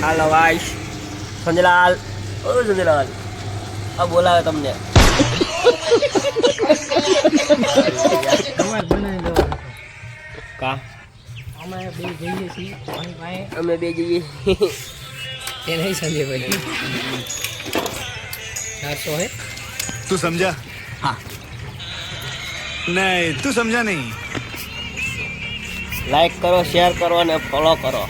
હાલો વાઈશ સંજલાલ. ઓ સંજલાલ. આ બોલાવે તમને. કા? અમે બે જઈએ. છીએ અમે બે જઈએ એ નહીં સમજે સંજયભાઈ તો હે તું સમજા? હા. નહીં તું સમજા નહીં. લાઈક કરો શેર કરો અને ફોલો કરો.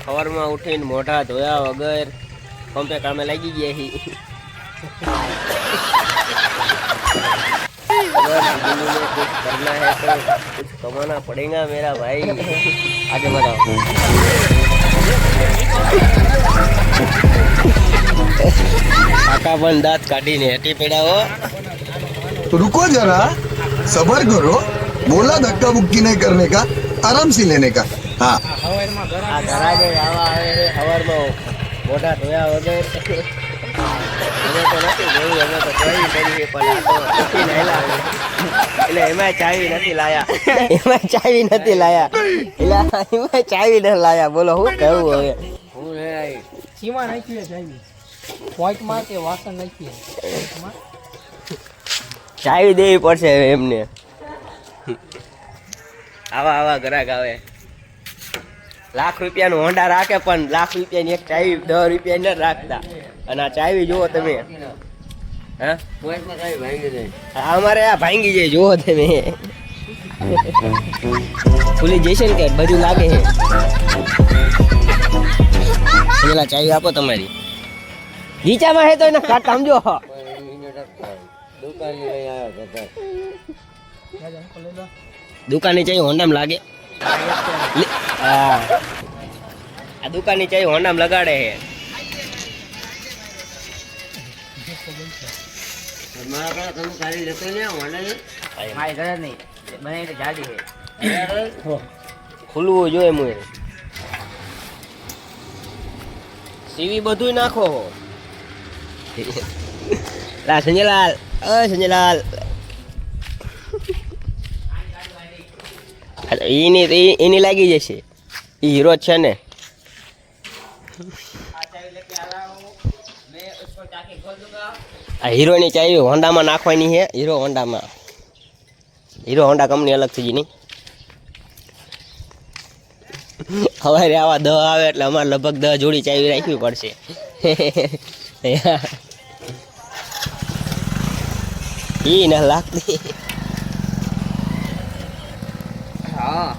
સવારમાં ઉઠીને મોઢા ધોયા વગર પંપે કામે લાગી ગયા હી अगर जिंदगी में कुछ करना है तो कुछ कमाना पड़ेगा मेरा भाई आगे बढ़ाओ કાકા પણ દાંત કાઢીને હેઠી પડ્યા હો रुको जरा सबर करो बोला धक्का बुक्की नहीं करने का आराम से लेने का हाँ હવારમાં ઘર આ ઘરાગે આવા. આવે સવારમાં મોઢા ધોયા વગર. અમે તો નથી જોયું અમે તો ચાવી કરી પણ આ તો નથી લાયેલા એટલે એમાં ચાવી નથી લાયા. એમાં ચાવી નથી લાયા. એટલે એમાં ચાવી નથી લાયા. બોલો શું કેવું હવે? હું સીમા નાખીએ ચાવી પોઈન્ટમાં કે વાસણ નાખીએ. ચાવી દેવી પડશે હવે એમને. આવા આવા ગ્રાહક આવે. લાખ રૂપિયાનું હોન્ડા રાખે, પણ લાખ રૂપિયાની એક ચાવી દસ રૂપિયા ન રાખતા. અને આ ચાવી જુઓ તમે. હા? અમારે આ ભાંગી જાય, જુઓ તમે. ખુલી જશે ને કે બધું લાગે છે. પેલા ચાવી આપો તમારી. નીચામાં હે તો એને કાટ સમજો દુકાનની ચાવી હોન્ડામાં લાગે. હા. આ દુકાનની ચાવી હોનામ લગાડે છે. મારી ઘરે નહીં. બનાવી જાડી છે. ખુલવું જોઈએ મુએ. સીવી બધું નાખો. લા સંજયલાલ. અ સંજયલાલ. એની એની લાગી જશે. એ હીરો છે ને. આ હીરોની ચાવી હોન્ડામાં નાખવાની છે. હીરો હોન્ડામાં. હીરો હોન્ડા કંપની અલગ થઈ ગઈ હવે આવા દહ આવે એટલે અમારે લગભગ દહ જોડી ચાવી રાખવી પડશે. એ ના લાગતી. હા.